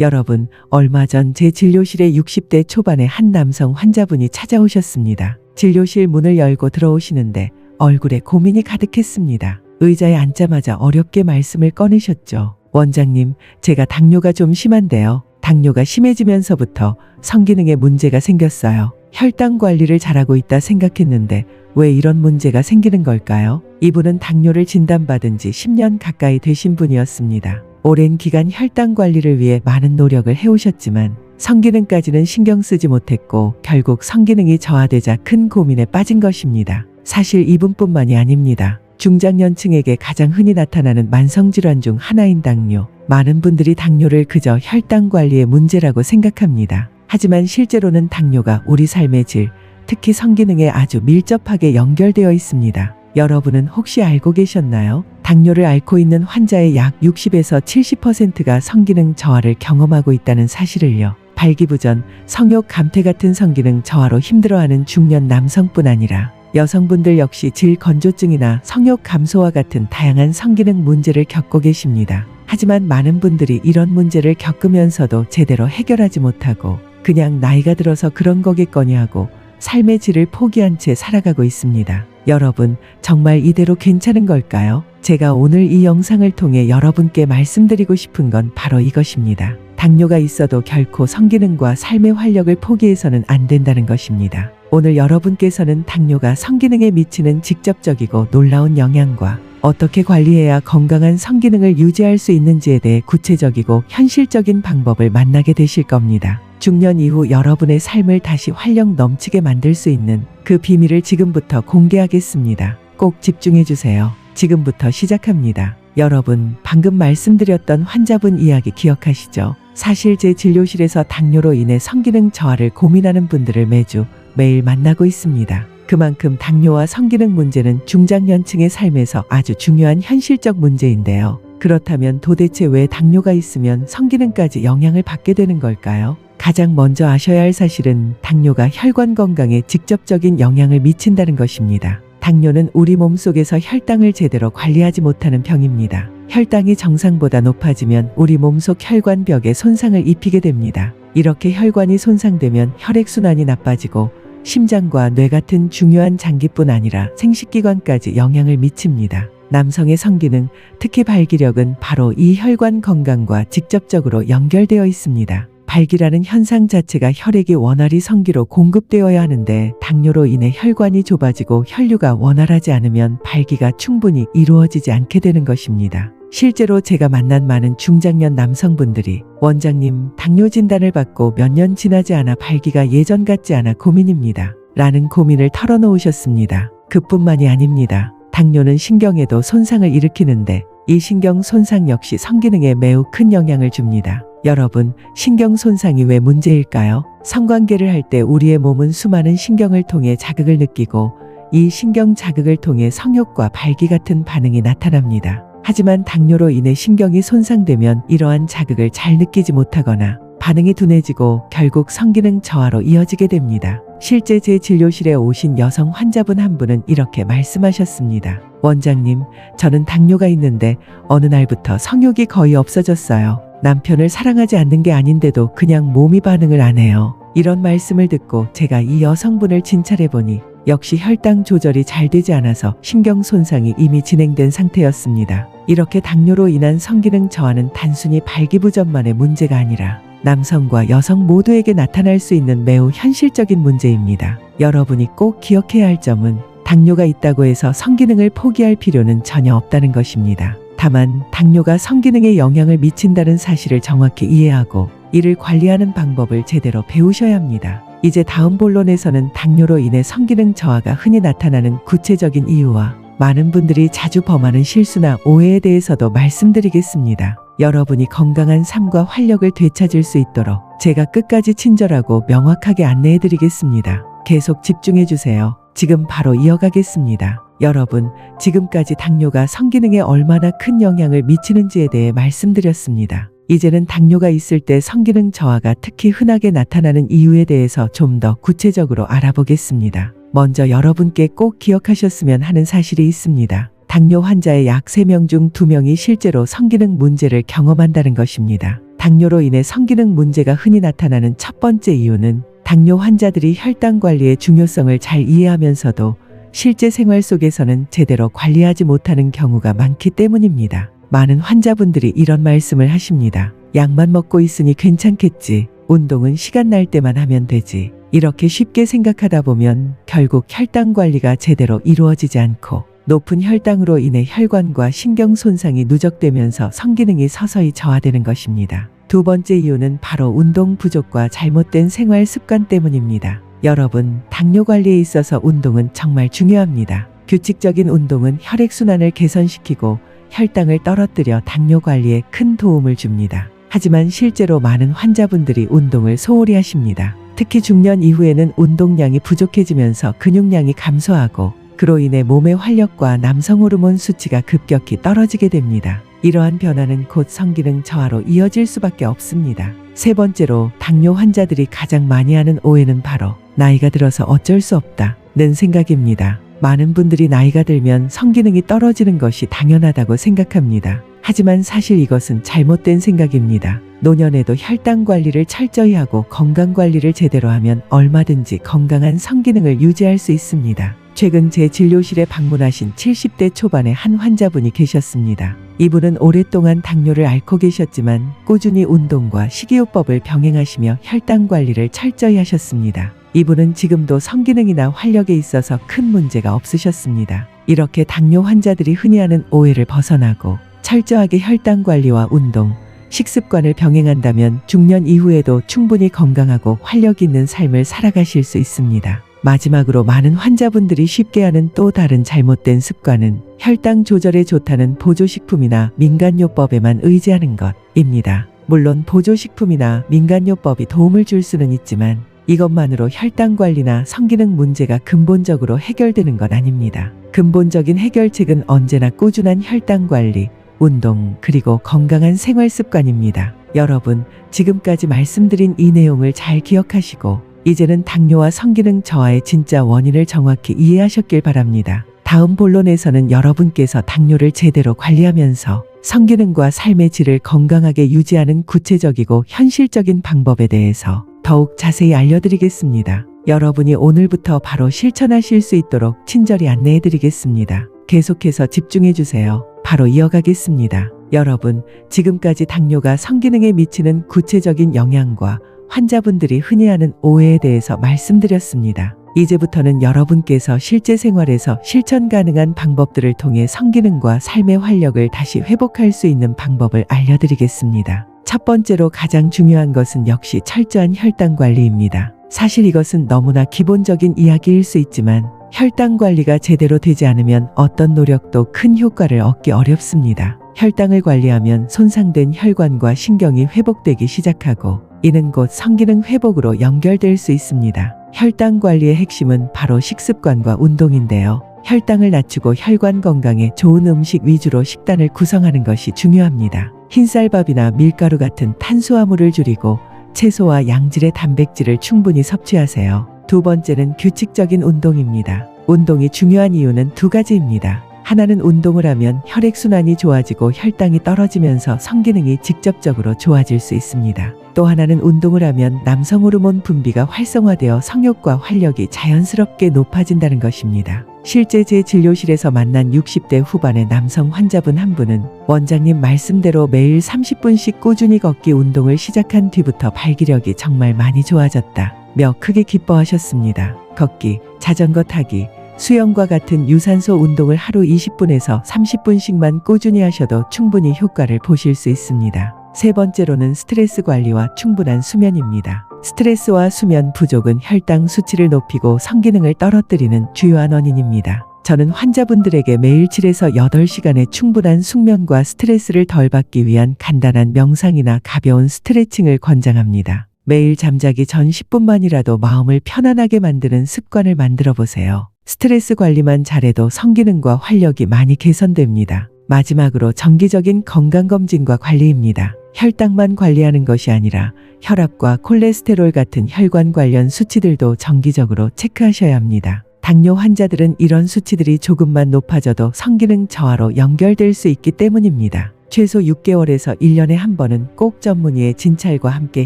여러분, 얼마 전 제 진료실에 60대 초반의 한 남성 환자분이 찾아오셨습니다. 진료실 문을 열고 들어오시는데 얼굴에 고민이 가득했습니다. 의자에 앉자마자 어렵게 말씀을 꺼내셨죠. 원장님, 제가 당뇨가 좀 심한데요. 당뇨가 심해지면서부터 성기능에 문제가 생겼어요. 혈당 관리를 잘하고 있다 생각했는데 왜 이런 문제가 생기는 걸까요? 이분은 당뇨를 진단받은 지 10년 가까이 되신 분이었습니다. 오랜 기간 혈당 관리를 위해 많은 노력을 해오셨지만 성기능까지는 신경 쓰지 못했고 결국 성기능이 저하되자 큰 고민에 빠진 것입니다. 사실 이분뿐만이 아닙니다. 중장년층에게 가장 흔히 나타나는 만성질환 중 하나인 당뇨. 많은 분들이 당뇨를 그저 혈당 관리의 문제라고 생각합니다. 하지만 실제로는 당뇨가 우리 삶의 질, 특히 성기능에 아주 밀접하게 연결되어 있습니다. 여러분은 혹시 알고 계셨나요? 당뇨를 앓고 있는 환자의 약 60에서 70%가 성기능 저하를 경험하고 있다는 사실을요. 발기부전, 성욕 감퇴 같은 성기능 저하로 힘들어하는 중년 남성뿐 아니라 여성분들 역시 질 건조증이나 성욕 감소와 같은 다양한 성기능 문제를 겪고 계십니다. 하지만 많은 분들이 이런 문제를 겪으면서도 제대로 해결하지 못하고 그냥 나이가 들어서 그런 거겠거니 하고 삶의 질을 포기한 채 살아가고 있습니다. 여러분, 정말 이대로 괜찮은 걸까요? 제가 오늘 이 영상을 통해 여러분께 말씀드리고 싶은 건 바로 이것입니다. 당뇨가 있어도 결코 성기능과 삶의 활력을 포기해서는 안 된다는 것입니다. 오늘 여러분께서는 당뇨가 성기능에 미치는 직접적이고 놀라운 영향과 어떻게 관리해야 건강한 성기능을 유지할 수 있는지에 대해 구체적이고 현실적인 방법을 만나게 되실 겁니다. 중년 이후 여러분의 삶을 다시 활력 넘치게 만들 수 있는 그 비밀을 지금부터 공개하겠습니다. 꼭 집중해 주세요. 지금부터 시작합니다. 여러분, 방금 말씀드렸던 환자분 이야기 기억하시죠? 사실 제 진료실에서 당뇨로 인해 성기능 저하를 고민하는 분들을 매주 매일 만나고 있습니다. 그만큼 당뇨와 성기능 문제는 중장년층의 삶에서 아주 중요한 현실적 문제인데요. 그렇다면 도대체 왜 당뇨가 있으면 성기능까지 영향을 받게 되는 걸까요? 가장 먼저 아셔야 할 사실은 당뇨가 혈관 건강에 직접적인 영향을 미친다는 것입니다. 당뇨는 우리 몸 속에서 혈당을 제대로 관리하지 못하는 병입니다. 혈당이 정상보다 높아지면 우리 몸속 혈관벽에 손상을 입히게 됩니다. 이렇게 혈관이 손상되면 혈액순환이 나빠지고 심장과 뇌 같은 중요한 장기뿐 아니라 생식기관까지 영향을 미칩니다. 남성의 성기능, 특히 발기력은 바로 이 혈관 건강과 직접적으로 연결되어 있습니다. 발기라는 현상 자체가 혈액이 원활히 성기로 공급되어야 하는데 당뇨로 인해 혈관이 좁아지고 혈류가 원활하지 않으면 발기가 충분히 이루어지지 않게 되는 것입니다. 실제로 제가 만난 많은 중장년 남성분들이 원장님 당뇨 진단을 받고 몇 년 지나지 않아 발기가 예전 같지 않아 고민입니다. 라는 고민을 털어놓으셨습니다. 그뿐만이 아닙니다. 당뇨는 신경에도 손상을 일으키는데 이 신경 손상 역시 성기능에 매우 큰 영향을 줍니다. 여러분, 신경 손상이 왜 문제일까요? 성관계를 할 때 우리의 몸은 수많은 신경을 통해 자극을 느끼고 이 신경 자극을 통해 성욕과 발기 같은 반응이 나타납니다. 하지만 당뇨로 인해 신경이 손상되면 이러한 자극을 잘 느끼지 못하거나 반응이 둔해지고 결국 성기능 저하로 이어지게 됩니다. 실제 제 진료실에 오신 여성 환자분 한 분은 이렇게 말씀하셨습니다. 원장님, 저는 당뇨가 있는데 어느 날부터 성욕이 거의 없어졌어요. 남편을 사랑하지 않는 게 아닌데도 그냥 몸이 반응을 안 해요. 이런 말씀을 듣고 제가 이 여성분을 진찰해 보니 역시 혈당 조절이 잘 되지 않아서 신경 손상이 이미 진행된 상태였습니다. 이렇게 당뇨로 인한 성기능 저하는 단순히 발기부전만의 문제가 아니라 남성과 여성 모두에게 나타날 수 있는 매우 현실적인 문제입니다. 여러분이 꼭 기억해야 할 점은 당뇨가 있다고 해서 성기능을 포기할 필요는 전혀 없다는 것입니다. 다만 당뇨가 성기능에 영향을 미친다는 사실을 정확히 이해하고 이를 관리하는 방법을 제대로 배우셔야 합니다. 이제 다음 본론에서는 당뇨로 인해 성기능 저하가 흔히 나타나는 구체적인 이유와 많은 분들이 자주 범하는 실수나 오해에 대해서도 말씀드리겠습니다. 여러분이 건강한 삶과 활력을 되찾을 수 있도록 제가 끝까지 친절하고 명확하게 안내해 드리겠습니다. 계속 집중해 주세요. 지금 바로 이어가겠습니다. 여러분, 지금까지 당뇨가 성기능에 얼마나 큰 영향을 미치는지에 대해 말씀드렸습니다. 이제는 당뇨가 있을 때 성기능 저하가 특히 흔하게 나타나는 이유에 대해서 좀 더 구체적으로 알아보겠습니다. 먼저 여러분께 꼭 기억하셨으면 하는 사실이 있습니다. 당뇨 환자의 약 3명 중 2명이 실제로 성기능 문제를 경험한다는 것입니다. 당뇨로 인해 성기능 문제가 흔히 나타나는 첫 번째 이유는 당뇨 환자들이 혈당 관리의 중요성을 잘 이해하면서도 실제 생활 속에서는 제대로 관리하지 못하는 경우가 많기 때문입니다. 많은 환자분들이 이런 말씀을 하십니다. 약만 먹고 있으니 괜찮겠지. 운동은 시간 날 때만 하면 되지. 이렇게 쉽게 생각하다 보면 결국 혈당 관리가 제대로 이루어지지 않고 높은 혈당으로 인해 혈관과 신경 손상이 누적되면서 성기능이 서서히 저하되는 것입니다. 두 번째 이유는 바로 운동 부족과 잘못된 생활 습관 때문입니다. 여러분, 당뇨 관리에 있어서 운동은 정말 중요합니다. 규칙적인 운동은 혈액순환을 개선시키고 혈당을 떨어뜨려 당뇨 관리에 큰 도움을 줍니다. 하지만 실제로 많은 환자분들이 운동을 소홀히 하십니다. 특히 중년 이후에는 운동량이 부족해지면서 근육량이 감소하고 그로 인해 몸의 활력과 남성 호르몬 수치가 급격히 떨어지게 됩니다. 이러한 변화는 곧 성기능 저하로 이어질 수밖에 없습니다. 세 번째로 당뇨 환자들이 가장 많이 하는 오해는 바로 나이가 들어서 어쩔 수 없다는 생각입니다. 많은 분들이 나이가 들면 성기능이 떨어지는 것이 당연하다고 생각합니다. 하지만 사실 이것은 잘못된 생각입니다. 노년에도 혈당 관리를 철저히 하고 건강 관리를 제대로 하면 얼마든지 건강한 성기능을 유지할 수 있습니다. 최근 제 진료실에 방문하신 70대 초반의 한 환자분이 계셨습니다. 이분은 오랫동안 당뇨를 앓고 계셨지만 꾸준히 운동과 식이요법을 병행하시며 혈당 관리를 철저히 하셨습니다. 이분은 지금도 성기능이나 활력에 있어서 큰 문제가 없으셨습니다. 이렇게 당뇨 환자들이 흔히 하는 오해를 벗어나고 철저하게 혈당 관리와 운동, 식습관을 병행한다면 중년 이후에도 충분히 건강하고 활력 있는 삶을 살아가실 수 있습니다. 마지막으로 많은 환자분들이 쉽게 하는 또 다른 잘못된 습관은 혈당 조절에 좋다는 보조식품이나 민간요법에만 의지하는 것입니다. 물론 보조식품이나 민간요법이 도움을 줄 수는 있지만 이것만으로 혈당 관리나 성기능 문제가 근본적으로 해결되는 건 아닙니다. 근본적인 해결책은 언제나 꾸준한 혈당 관리, 운동, 그리고 건강한 생활 습관입니다. 여러분, 지금까지 말씀드린 이 내용을 잘 기억하시고, 이제는 당뇨와 성기능 저하의 진짜 원인을 정확히 이해하셨길 바랍니다. 다음 본론에서는 여러분께서 당뇨를 제대로 관리하면서 성기능과 삶의 질을 건강하게 유지하는 구체적이고 현실적인 방법에 대해서 더욱 자세히 알려드리겠습니다. 여러분이 오늘부터 바로 실천하실 수 있도록 친절히 안내해 드리겠습니다. 계속해서 집중해 주세요. 바로 이어가겠습니다. 여러분, 지금까지 당뇨가 성기능에 미치는 구체적인 영향과 환자분들이 흔히 하는 오해에 대해서 말씀드렸습니다. 이제부터는 여러분께서 실제 생활에서 실천 가능한 방법들을 통해 성기능과 삶의 활력을 다시 회복할 수 있는 방법을 알려드리겠습니다. 첫 번째로 가장 중요한 것은 역시 철저한 혈당 관리입니다. 사실 이것은 너무나 기본적인 이야기일 수 있지만 혈당 관리가 제대로 되지 않으면 어떤 노력도 큰 효과를 얻기 어렵습니다. 혈당을 관리하면 손상된 혈관과 신경이 회복되기 시작하고 이는 곧 성기능 회복으로 연결될 수 있습니다. 혈당 관리의 핵심은 바로 식습관과 운동인데요. 혈당을 낮추고 혈관 건강에 좋은 음식 위주로 식단을 구성하는 것이 중요합니다. 흰쌀밥이나 밀가루 같은 탄수화물을 줄이고 채소와 양질의 단백질을 충분히 섭취하세요. 두 번째는 규칙적인 운동입니다. 운동이 중요한 이유는 두 가지입니다. 하나는 운동을 하면 혈액순환이 좋아지고 혈당이 떨어지면서 성기능이 직접적으로 좋아질 수 있습니다. 또 하나는 운동을 하면 남성 호르몬 분비가 활성화되어 성욕과 활력이 자연스럽게 높아진다는 것입니다. 실제 제 진료실에서 만난 60대 후반의 남성 환자분 한 분은 원장님 말씀대로 매일 30분씩 꾸준히 걷기 운동을 시작한 뒤부터 발기력이 정말 많이 좋아졌다. 며 크게 기뻐하셨습니다. 걷기, 자전거 타기, 수영과 같은 유산소 운동을 하루 20분에서 30분씩만 꾸준히 하셔도 충분히 효과를 보실 수 있습니다. 세 번째로는 스트레스 관리와 충분한 수면입니다. 스트레스와 수면 부족은 혈당 수치를 높이고 성기능을 떨어뜨리는 주요한 원인입니다. 저는 환자분들에게 매일 7에서 8시간의 충분한 숙면과 스트레스를 덜 받기 위한 간단한 명상이나 가벼운 스트레칭을 권장합니다. 매일 잠자기 전 10분만이라도 마음을 편안하게 만드는 습관을 만들어 보세요. 스트레스 관리만 잘해도 성기능과 활력이 많이 개선됩니다. 마지막으로 정기적인 건강검진과 관리입니다. 혈당만 관리하는 것이 아니라 혈압과 콜레스테롤 같은 혈관 관련 수치들도 정기적으로 체크하셔야 합니다. 당뇨 환자들은 이런 수치들이 조금만 높아져도 성기능 저하로 연결될 수 있기 때문입니다. 최소 6개월에서 1년에 한 번은 꼭 전문의의 진찰과 함께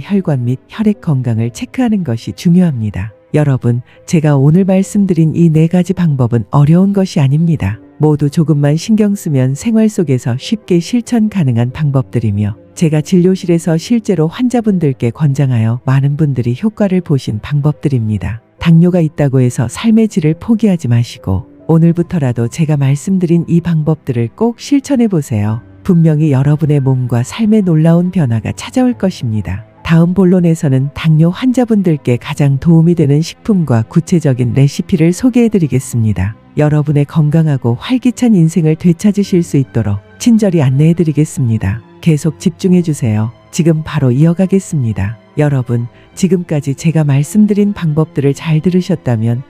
혈관 및 혈액 건강을 체크하는 것이 중요합니다. 여러분, 제가 오늘 말씀드린 이 네 가지 방법은 어려운 것이 아닙니다. 모두 조금만 신경 쓰면 생활 속에서 쉽게 실천 가능한 방법들이며 제가 진료실에서 실제로 환자분들께 권장하여 많은 분들이 효과를 보신 방법들입니다. 당뇨가 있다고 해서 삶의 질을 포기하지 마시고 오늘부터라도 제가 말씀드린 이 방법들을 꼭 실천해 보세요. 분명히 여러분의 몸과 삶에 놀라운 변화가 찾아올 것입니다. 다음 본론에서는 당뇨 환자분들께 가장 도움이 되는 식품과 구체적인 레시피를 소개해 드리겠습니다. 여러분의 건강하고 활기찬 인생을 되찾으실 수 있도록 친절히 안내해 드리겠습니다. 계속 집중해 주세요. 지금 바로 이어가겠습니다. 여러분, 지금까지 제가 말씀드린 방법들을 잘 들으셨다면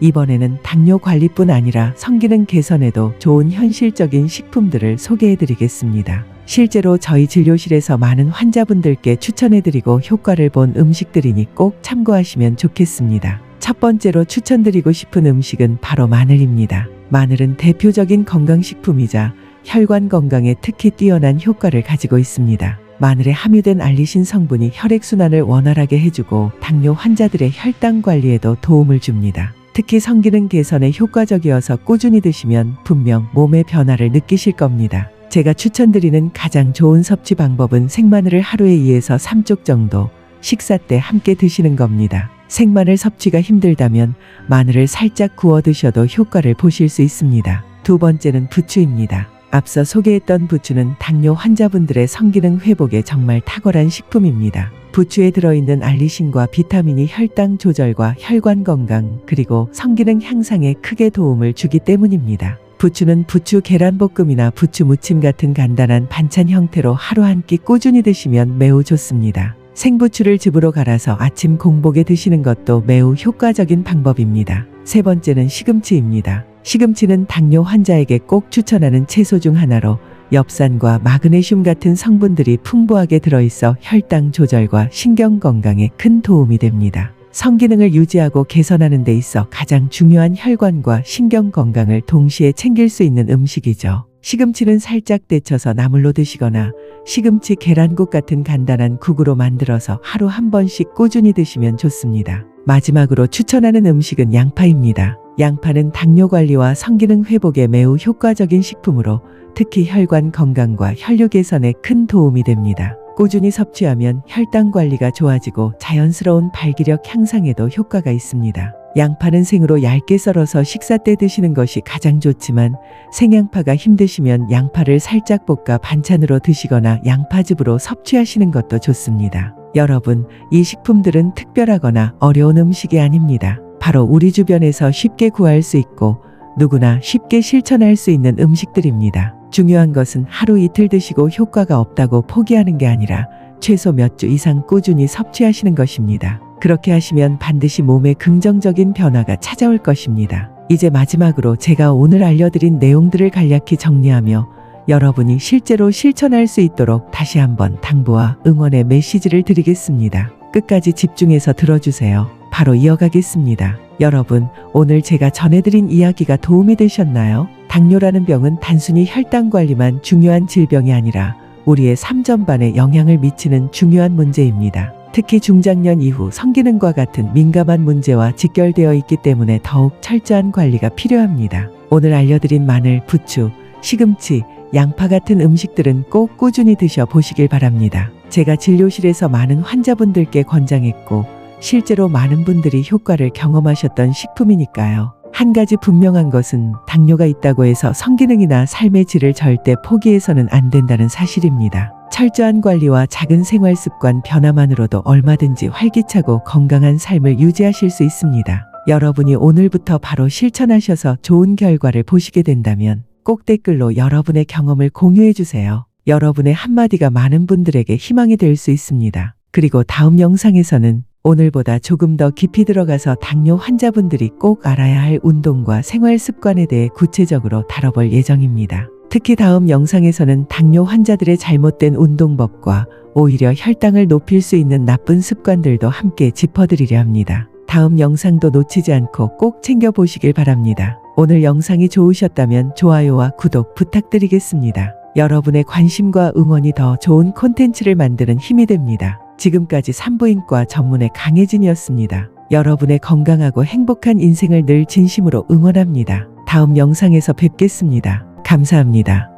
이번에는 당뇨 관리뿐 아니라 성기능 개선에도 좋은 현실적인 식품들을 소개해 드리겠습니다. 실제로 저희 진료실에서 많은 환자분들께 추천해 드리고 효과를 본 음식들이니 꼭 참고하시면 좋겠습니다. 첫 번째로 추천드리고 싶은 음식은 바로 마늘입니다. 마늘은 대표적인 건강식품이자 혈관 건강에 특히 뛰어난 효과를 가지고 있습니다. 마늘에 함유된 알리신 성분이 혈액순환을 원활하게 해주고 당뇨 환자들의 혈당 관리에도 도움을 줍니다. 특히 성기능 개선에 효과적이어서 꾸준히 드시면 분명 몸의 변화를 느끼실 겁니다. 제가 추천드리는 가장 좋은 섭취 방법은 생마늘을 하루에 2에서 3쪽 정도 식사 때 함께 드시는 겁니다. 생마늘 섭취가 힘들다면 마늘을 살짝 구워 드셔도 효과를 보실 수 있습니다. 두 번째는 부추입니다. 앞서 소개했던 부추는 당뇨 환자분들의 성기능 회복에 정말 탁월한 식품입니다. 부추에 들어있는 알리신과 비타민이 혈당 조절과 혈관 건강 그리고 성기능 향상에 크게 도움을 주기 때문입니다. 부추는 부추 계란볶음이나 부추 무침 같은 간단한 반찬 형태로 하루 한 끼 꾸준히 드시면 매우 좋습니다. 생부추를 즙으로 갈아서 아침 공복에 드시는 것도 매우 효과적인 방법입니다. 세 번째는 시금치입니다. 시금치는 당뇨 환자에게 꼭 추천하는 채소 중 하나로 엽산과 마그네슘 같은 성분들이 풍부하게 들어있어 혈당 조절과 신경 건강에 큰 도움이 됩니다. 성기능을 유지하고 개선하는 데 있어 가장 중요한 혈관과 신경 건강을 동시에 챙길 수 있는 음식이죠. 시금치는 살짝 데쳐서 나물로 드시거나 시금치 계란국 같은 간단한 국으로 만들어서 하루 한 번씩 꾸준히 드시면 좋습니다. 마지막으로 추천하는 음식은 양파입니다. 양파는 당뇨 관리와 성기능 회복에 매우 효과적인 식품으로 특히 혈관 건강과 혈류 개선에 큰 도움이 됩니다. 꾸준히 섭취하면 혈당 관리가 좋아지고 자연스러운 발기력 향상에도 효과가 있습니다. 양파는 생으로 얇게 썰어서 식사 때 드시는 것이 가장 좋지만 생양파가 힘드시면 양파를 살짝 볶아 반찬으로 드시거나 양파즙으로 섭취하시는 것도 좋습니다. 여러분, 이 식품들은 특별하거나 어려운 음식이 아닙니다. 바로 우리 주변에서 쉽게 구할 수 있고 누구나 쉽게 실천할 수 있는 음식들입니다. 중요한 것은 하루 이틀 드시고 효과가 없다고 포기하는 게 아니라 최소 몇 주 이상 꾸준히 섭취하시는 것입니다. 그렇게 하시면 반드시 몸에 긍정적인 변화가 찾아올 것입니다. 이제 마지막으로 제가 오늘 알려드린 내용들을 간략히 정리하며 여러분이 실제로 실천할 수 있도록 다시 한번 당부와 응원의 메시지를 드리겠습니다. 끝까지 집중해서 들어주세요. 바로 이어가겠습니다. 여러분, 오늘 제가 전해드린 이야기가 도움이 되셨나요? 당뇨라는 병은 단순히 혈당 관리만 중요한 질병이 아니라 우리의 삶 전반에 영향을 미치는 중요한 문제입니다. 특히 중장년 이후 성기능과 같은 민감한 문제와 직결되어 있기 때문에 더욱 철저한 관리가 필요합니다. 오늘 알려드린 마늘, 부추, 시금치, 양파 같은 음식들은 꼭 꾸준히 드셔 보시길 바랍니다. 제가 진료실에서 많은 환자분들께 권장했고 실제로 많은 분들이 효과를 경험하셨던 식품이니까요. 한 가지 분명한 것은 당뇨가 있다고 해서 성기능이나 삶의 질을 절대 포기해서는 안 된다는 사실입니다. 철저한 관리와 작은 생활 습관 변화만으로도 얼마든지 활기차고 건강한 삶을 유지하실 수 있습니다. 여러분이 오늘부터 바로 실천하셔서 좋은 결과를 보시게 된다면 꼭 댓글로 여러분의 경험을 공유해 주세요. 여러분의 한마디가 많은 분들에게 희망이 될 수 있습니다. 그리고 다음 영상에서는 오늘보다 조금 더 깊이 들어가서 당뇨 환자분들이 꼭 알아야 할 운동과 생활 습관에 대해 구체적으로 다뤄볼 예정입니다. 특히 다음 영상에서는 당뇨 환자들의 잘못된 운동법과 오히려 혈당을 높일 수 있는 나쁜 습관들도 함께 짚어드리려 합니다. 다음 영상도 놓치지 않고 꼭 챙겨보시길 바랍니다. 오늘 영상이 좋으셨다면 좋아요와 구독 부탁드리겠습니다. 여러분의 관심과 응원이 더 좋은 콘텐츠를 만드는 힘이 됩니다. 지금까지 산부인과 전문의 강혜진이었습니다. 여러분의 건강하고 행복한 인생을 늘 진심으로 응원합니다. 다음 영상에서 뵙겠습니다. 감사합니다.